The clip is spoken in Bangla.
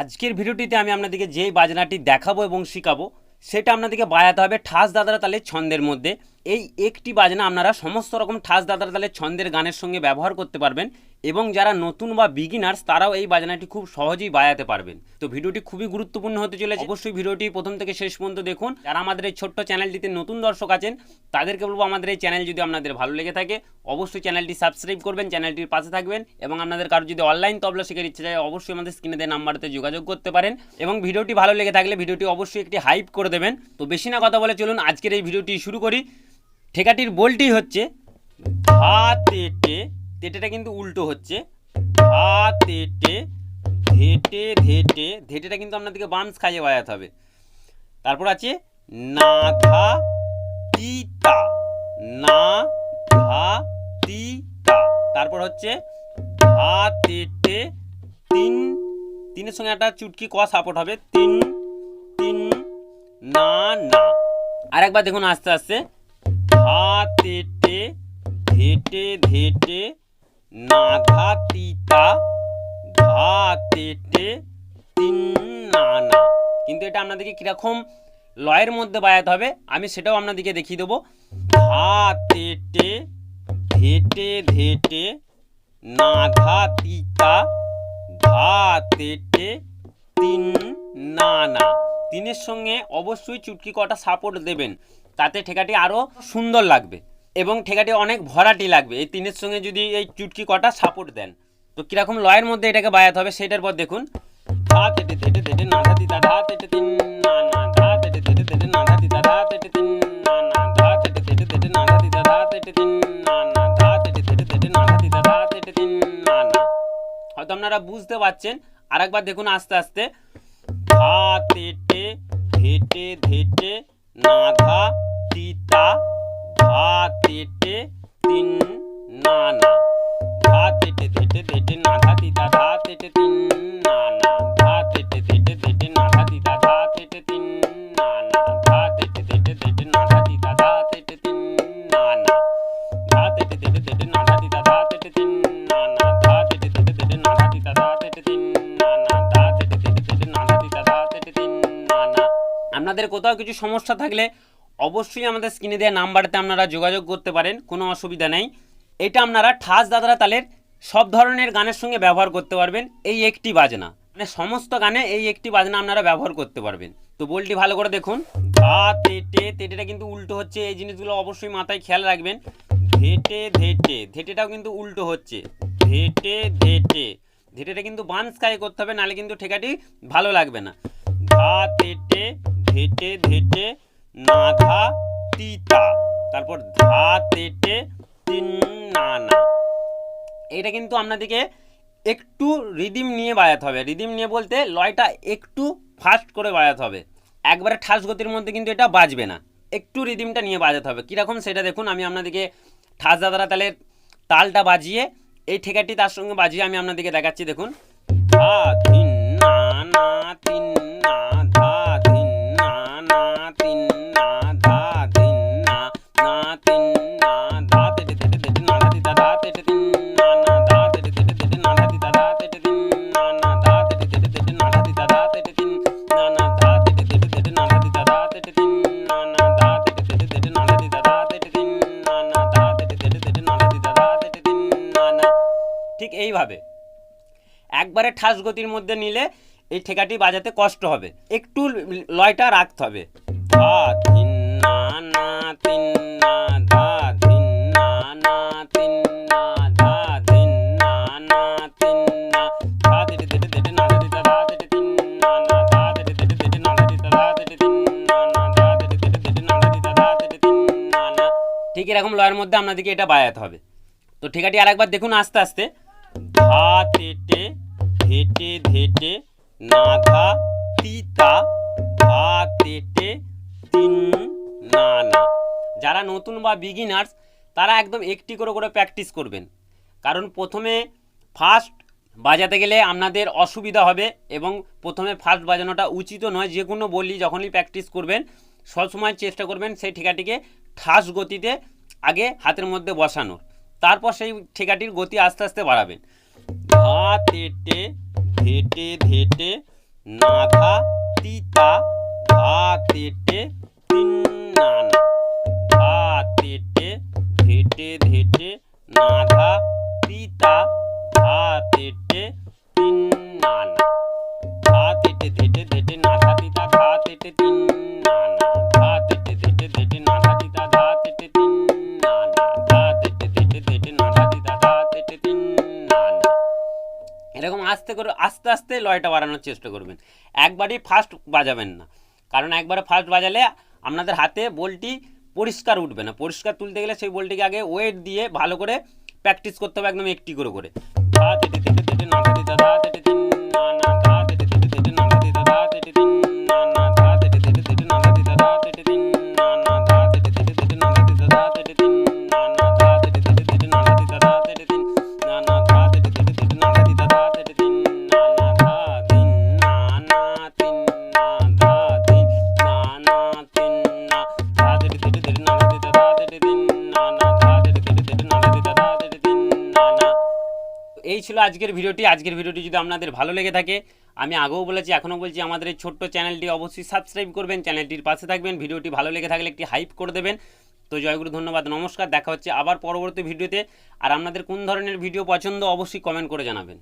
আজকের ভিডিওটিতে আমি আপনাদেরকে যেই বাজনাটি দেখাবো এবং শেখাবো, সেটা আপনাদেরকে বাজাতে হবে ঠাস দাদারা তালে ছন্দের মধ্যে। এই একটি বাজনা আপনারা সমস্ত রকম ঠাস দাদার তালের ছন্দের গানের সঙ্গে ব্যবহার করতে পারবেন এবং যারা নতুন বা বিগিনার্স তারাও এই বাজনাটি খুব সহজেই বাজাতে পারবেন। তো ভিডিওটি খুবই গুরুত্বপূর্ণ হতে চলেছে। অবশ্যই ভিডিওটি প্রথম থেকে শেষ পর্যন্ত দেখুন। যারা আমাদের এই ছোট্ট চ্যানেলটিতে নতুন দর্শক আছেন, তাদেরকে বলব আমাদের এই চ্যানেল যদি আপনাদের ভালো লেগে থাকে, অবশ্যই চ্যানেলটি সাবস্ক্রাইব করবেন, চ্যানেলটির পাশে থাকবেন এবং আপনাদের কারও যদি অনলাইন তবলা শেখার ইচ্ছা যায়, অবশ্যই আমাদের স্ক্রিনে দেওয়া নাম্বারতে যোগাযোগ করতে পারেন এবং ভিডিওটি ভালো লেগে থাকলে ভিডিওটি অবশ্যই একটি হাইপ করে দেবেন। তো বেশি না কথা বলে চলুন, আজকের এই ভিডিওটি শুরু করি। ঠেকাটির বলটি হচ্ছে ধা তেটে তেটেটা কিন্তু উল্টো হচ্ছে ধা তেটে ধেটে ধেটে, ধেটেটা কিন্তু আপনাদেরকে বামস খাইয়ে বাজাতে হবে। তারপর আছে না ধা তিতা না ধা তিতা তারপর হচ্ছে ধা তেটে তিন, তিনের সঙ্গে একটা চুটকি ক সাপোর্ট হবে, তিন তিন, না না। আরেকবার দেখুন আস্তে আস্তে তেটে ধেটে ধেটে না ধা তিতা ধা তেটে তিন না না কিন্তু এটা আপনাদেরকে কীরকম লয়ের মধ্যে বাজাতে হবে, আমি সেটাও আপনাদেরকে দেখিয়ে দেবো। ধা তেটে ধেটে ধেটে না ধা তিতা ধা তেটে তিন না না তিনের সঙ্গে অবশ্যই চুটকি কটা সাপোর্ট দেবেন। তাতে ঠেকাটি আরও সুন্দর লাগবে এবং ঠেকাটি অনেক ভরাটি লাগবে এই তিনের সঙ্গে যদি এই চুটকি কটা সাপোর্ট দেন তো কীরকম লয়ের মধ্যে এটাকে বাজাতে হবে সেটার পর দেখুন না না না না না না না না না হয়তো আপনারা বুঝতে পারছেন আরেকবার দেখুন আস্তে আস্তে ধা তেটে ধেটে ধেটে না ধা তিতা ধা তেটে তিন না না ধা তেটে ধেটে ধেটে না ধা তিতা, ধা তেটে তিন না না ধা তেটে ধেটে ধেটে না ধা তিতা, ধা তেটে তিন না না ধা তেটে ধেটে ধেটে না ধা তিতা, ধা তেটে তিন না না ধা তেটে ধেটে ধেটে না ধা তিতা, ধা তেটে তিন না না ধা তেটে ধেটে ধেটে না ধা তিতা, ধা তেটে তিন না না ধা তেটে ধেটে ধেটে না ধা তিতা, ধা তেটে তিন না না আপনাদের কোথাও কিছু সমস্যা থাকলে অবশ্যই আমাদের স্ক্রিনে দেওয়া নাম্বারতে আপনারা যোগাযোগ করতে পারেন, কোনো অসুবিধা নেই। এটা আপনারা ঠাস দাদরা তালের সব ধরনের গানের সঙ্গে ব্যবহার করতে পারবেন, এই একটি বাজনা। মানে সমস্ত গানে এই একটি বাজনা আপনারা ব্যবহার করতে পারবেন। তো বলটি ভালো করে দেখুন। ধা তেটে তেটেটা কিন্তু উল্টো হচ্ছে, এই জিনিসগুলো অবশ্যই মাথায় খেয়াল রাখবেন। ধেটে ধেটে, ধেটেটাও কিন্তু উল্টো হচ্ছে। ধেটে ধেটে, ধেটেটা কিন্তু বান স্কাই করতে হবে, নাহলে কিন্তু ঠেকাটি ভালো লাগবে না। ধা তেটে ধেটে ধেটে না ধা তিতা। তারপর ধা তেটে তিন না না এটা কিন্তু আপনাদেরকে একটু রিদিম নিয়ে বাজাতে হবে। রিদিম নিয়ে বলতে লয়টা একটু ফাস্ট করে বাজাতে হবে। একবারে ঠাস গতির মধ্যে কিন্তু এটা বাজবে না। একটু রিদিমটা নিয়ে বাজাতে হবে। কীরকম সেটা দেখুন, আমি আপনাদেরকে ঠাস দাদারা তালের তালটা বাজিয়ে, এই ঠেকাটি তার সঙ্গে বাজিয়ে আমি আপনাদেরকে দেখাচ্ছি। দেখুন। ধা না না, তিন, না এইভাবে একবারে ঠাস গতির মধ্যে নিলে এই ঠেকাটি বাজাতে কষ্ট হবে একটু লয়টা রাখতে হবে না না না না না না ঠিক এরকম লয়ের মধ্যে আপনাদেরকে এটা বাজাতে হবে তো ঠিকাটি আরেকবার দেখুন আস্তে আস্তে ধা তেটে ধেটে ধেটে না ধা তিতা ধা তেটে তিন না না যারা নতুন বা বিগিনার্স তারা একদম একটি করে করে প্র্যাকটিস করবেন। কারণ প্রথমে ফার্স্ট বাজাতে গেলে আপনাদের অসুবিধা হবে এবং প্রথমে ফার্স্ট বাজানোটা উচিত নয়। যে কোনো বলি যখনই প্র্যাকটিস করবেন, সবসময় চেষ্টা করবেন সেই ঠিকাটিকে ঠাস গতিতে আগে হাতের মধ্যে বসানোর। তারপর সেই ঠেকাটির গতি আস্তে আস্তে বাড়াবেন ধা তেটে ধেটে ধেটে না, ধা তিতা ধা তেটে তিন, না ধা তেটে ধেটে ধেটে না, ধা তিতা ধা তেটে তিন, না না। ধা তেটে ধেটে ধেটে না, ধা তিতা ধা তেটে তিন, না না। এরকম আস্তে করে আস্তে আস্তে লয়টা বাড়ানোর চেষ্টা করবেন একবারই ফার্স্ট বাজাবেন না কারণ একবারে ফার্স্ট বাজালে আপনাদের হাতে বলটি পরিষ্কার উঠবে না পরিষ্কার তুলতে গেলে সেই বলটিকে আগে ওয়েট দিয়ে ভালো করে প্র্যাকটিস করতে হবে একদম একটি করে করে ছিল আজকের ভিডিওটি। আজকের ভিডিওটি যদি আপনাদের ভালো লেগে থাকে, আমি আগেও বলেছি, এখনও বলছি, আমাদের এই ছোট্ট চ্যানেলটি অবশ্যই সাবস্ক্রাইব করবেন, চ্যানেলটির পাশে থাকবেন, ভিডিওটি ভালো লেগে থাকলে একটি হাইপ করে দেবেন। তো জয়গুরু ধন্যবাদ, নমস্কার, দেখা হচ্ছে আবার পরবর্তী ভিডিওতে। আর আপনাদের কোন ধরনের ভিডিও পছন্দ, অবশ্যই কমেন্ট করে জানাবেন।